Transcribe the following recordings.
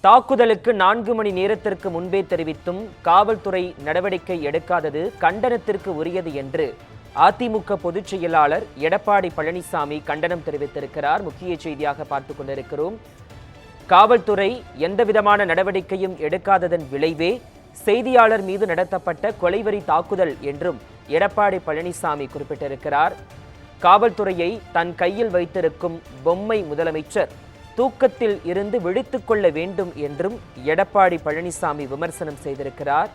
தாக்குதலுக்கு நான்கு மணி நேரத்திற்கு முன்பே தெரிவித்தும் காவல்துறை நடவடிக்கை எடுக்காதது கண்டனத்திற்கு உரியது என்று அதிமுக பொதுச் செயலாளர் எடப்பாடி பழனிசாமி கண்டனம் தெரிவித்திருக்கிறார். முக்கிய செய்தியாக பார்த்துக் கொண்டிருக்கிறோம். காவல்துறை எந்தவிதமான நடவடிக்கையும் எடுக்காததன் விளைவே செய்தியாளர் மீது நடத்தப்பட்ட கொலைவரி தாக்குதல் என்றும் எடப்பாடி பழனிசாமி குறிப்பிட்டிருக்கிறார். காவல்துறையை தன் கையில் வைத்திருக்கும் பொம்மை முதலமைச்சர் தூக்கத்தில் இருந்து விழித்துக் கொள்ள வேண்டும் என்றும் எடப்பாடி பழனிசாமி விமர்சனம் செய்திருக்கிறார்.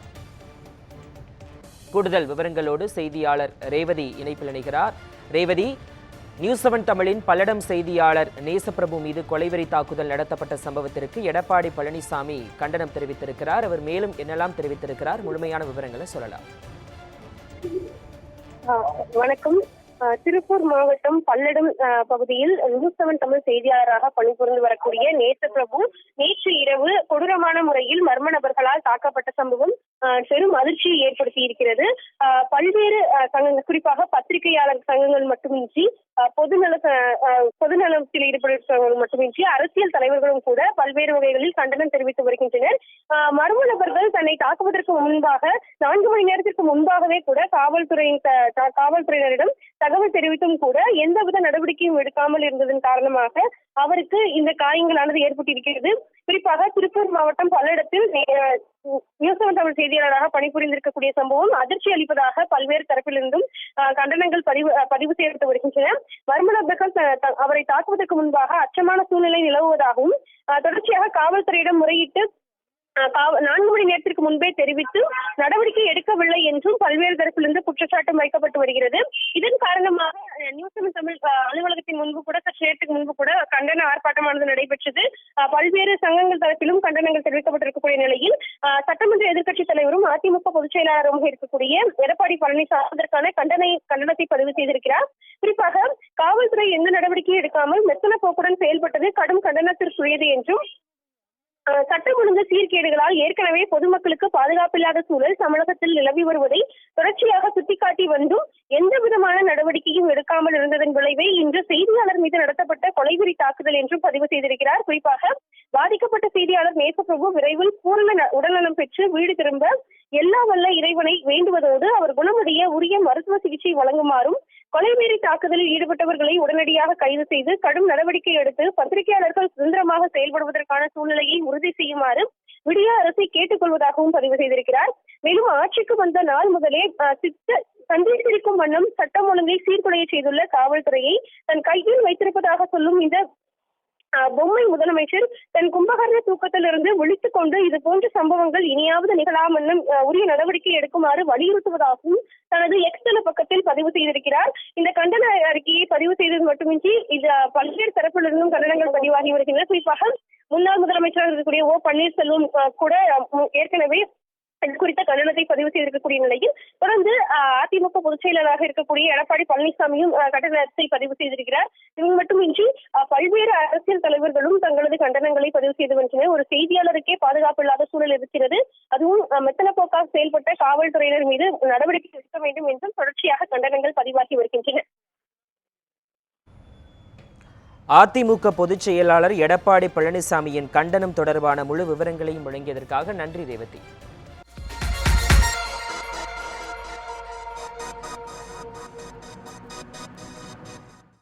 கூடுதல் விவரங்களோடு செய்தியாளர் ரேவதி இணைப்பில் இணைகிறார். ரேவதி நியூஸ் செவன் தமிழின் பல்லடம் செய்தியாளர் நேசப்பிரபு மீது கொலைவெறி தாக்குதல் நடத்தப்பட்ட சம்பவத்திற்கு எடப்பாடி பழனிசாமி கண்டனம் தெரிவித்திருக்கிறார். அவர் மேலும் என்னெல்லாம் தெரிவித்திருக்கிறார்? முழுமையான விவரங்களை சொல்லலாம். வணக்கம். திருப்பூர் மாவட்டம் பல்லடம் பகுதியில் நியூஸ் செவன் தமிழ் செய்தியாளராக பணிபுரிந்து வரக்கூடிய நேற்று பிரபு நேற்று இரவு கொடூரமான முறையில் மர்ம நபர்களால் தாக்கப்பட்ட சம்பவம் ஆஹ் பெரும் அதிர்ச்சியை ஏற்படுத்தி இருக்கிறது ஆஹ் பல்வேறு சங்கங்கள் குறிப்பாக பத்திரிகையாளர் சங்கங்கள் மட்டுமின்றி பொதுநல பொதுநலத்தில் ஈடுபடுபவர்கள் மட்டுமின்றி அரசியல் தலைவர்களும் கூட பல்வேறு வகைகளில் கண்டனம் தெரிவித்து வருகின்றனர். மர்ம நபர்கள் தன்னை தாக்குவதற்கு முன்பாக நான்கு மணி நேரத்திற்கு முன்பாகவே கூட காவல்துறையின் காவல்துறையினரிடம் தகவல் தெரிவித்தும் கூட எந்தவித நடவடிக்கையும் எடுக்காமல் இருந்ததன் காரணமாக அவருக்கு இந்த காயங்களானது ஏற்பட்டிருக்கிறது. குறிப்பாக திருப்பூர் மாவட்டம் பல்லடத்தில் இடத்தில் நியூஸ் செவன் தமிழ் செய்தியாளராக பணிபுரிந்திருக்கக்கூடிய சம்பவம் அதிர்ச்சி அளிப்பதாக பல்வேறு தரப்பிலிருந்தும் கண்டனங்கள் பதிவு பதிவு செய்யப்பட்டு வருகின்றன. மர்ம அவரை தாக்குவதற்கு முன்பாக அச்சமான சூழ்நிலை நிலவுவதாகவும் தொடர்ச்சியாக காவல்துறையிடம் முறையிட்டு நான்கு மணி நேரத்திற்கு முன்பே தெரிவித்து நடவடிக்கை எடுக்கவில்லை என்றும் பல்வேறு தரப்பிலிருந்து குற்றச்சாட்டும் வைக்கப்பட்டு வருகிறது. இதன் காரணமாக நியூஸ் செவன் தமிழ் அலுவலகத்தின் முன்பு கூட சற்று நேரத்துக்கு முன்பு கூட கண்டன ஆர்ப்பாட்டமானது நடைபெற்றது. பல்வேறு சங்கங்கள் தரப்பிலும் கண்டனங்கள் தெரிவிக்கப்பட்டிருக்கக்கூடிய நிலையில் ஆஹ், சட்டமன்ற எதிர்க்கட்சித் தலைவரும் அதிமுக பொதுச் செயலாளருமாக இருக்கக்கூடிய எடப்பாடி பழனிசாமி அதற்கான கண்டனை கண்டனத்தை பதிவு செய்திருக்கிறார். குறிப்பாக காவல்துறை எந்த நடவடிக்கையும் எடுக்காமல் மெத்தன போக்குடன் செயல்பட்டது கடும் கண்டனத்திற்குரியது என்றும் சட்டம் ஒழுங்கு சீர்கேடுகளால் ஏற்கனவே பொதுமக்களுக்கு பாதுகாப்பில்லாத சூழல் தமிழகத்தில் நிலவி வருவதை தொடர்ச்சியாக சுட்டிக்காட்டி வந்தும் எந்த விதமான நடவடிக்கையும் எடுக்காமல் இருந்ததன் விளைவே இன்று செய்தியாளர் மீது நடத்தப்பட்ட கொலைவெறி தாக்குதல் என்றும் பதிவு செய்திருக்கிறார். குறிப்பாக பாதிக்கப்பட்ட செய்தியாளர் நேசப்பிரபு விரைவில் பூர்ண ந- உடல்நலம் பெற்று வீடு திரும்ப எல்லா வல்ல இறைவனை வேண்டுவதோடு அவர் குணமடைய உரிய மருத்துவ சிகிச்சை வழங்குமாறும் கொலைவெறி தாக்குதலில் ஈடுபட்டவர்களை உடனடியாக கைது செய்து கடும் நடவடிக்கை எடுத்து பத்திரிகையாளர்கள் சுதந்திரமாக செயல்படுவதற்கான சூழ்நிலையை உறுதி செய்யுமாறு விடிய அரசை கேட்டுக்கொள்வதாகவும் பதிவு செய்திருக்கிறார். மேலும் ஆட்சிக்கு வந்த நாள் முதலே அஹ், சித்த சந்தேகித்திருக்கும் வண்ணம் சட்டம் ஒழுங்கை சீர்குலைய செய்துள்ள காவல்துறையை தன் கையில் வைத்திருப்பதாக சொல்லும் இந்த பொம்மை முதலமைச்சர் தன் கும்பகர்ண தூக்கத்திலிருந்து விழித்துக் கொண்டு இது போன்ற சம்பவங்கள் இனியாவது நிகழாமென்னும் உரிய நடவடிக்கை எடுக்குமாறு வலியுறுத்துவதாகவும் தனது எக்ஸ் தள பக்கத்தில் பதிவு செய்திருக்கிறார். இந்த கண்டன அறிக்கையை பதிவு செய்தது மட்டுமின்றி இது பல்வேறு தரப்பிலிருந்தும் கண்டனங்கள் பதிவாகி வருகின்றன. குறிப்பாக முன்னாள் முதலமைச்சராக இருக்கக்கூடிய ஓ பன்னீர்செல்வம் கூட ஏற்கனவே இது குறித்த கண்டனத்தை பதிவு செய்திருக்கக்கூடிய நிலையில் தொடர்ந்து அஹ், அதிமுக பொதுச் செயலராக இருக்கக்கூடிய எடப்பாடி பழனிசாமியும் கண்டனத்தை பதிவு செய்திருக்கிறார். இது மட்டுமின்றி பல்வேறு அரசியல் தலைவர்களும் தங்களது கண்டனங்களை பதிவு செய்து வருகின்றனர். ஒரு செய்தியாளருக்கே பாதுகாப்பு இல்லாத சூழல் இருக்கிறது அதுவும் மெத்தன போக்காக செயல்பட்ட காவல்துறையினர் மீது நடவடிக்கை எடுக்க வேண்டும் என்றும் தொடர்ச்சியாக கண்டனங்கள் பதிவாகி வருகின்றன. அதிமுக பொதுச் செயலாளர் எடப்பாடி பழனிசாமியின் கண்டனம் தொடர்பான முழு விவரங்களையும் வழங்கியதற்காக நன்றி ரேவதி.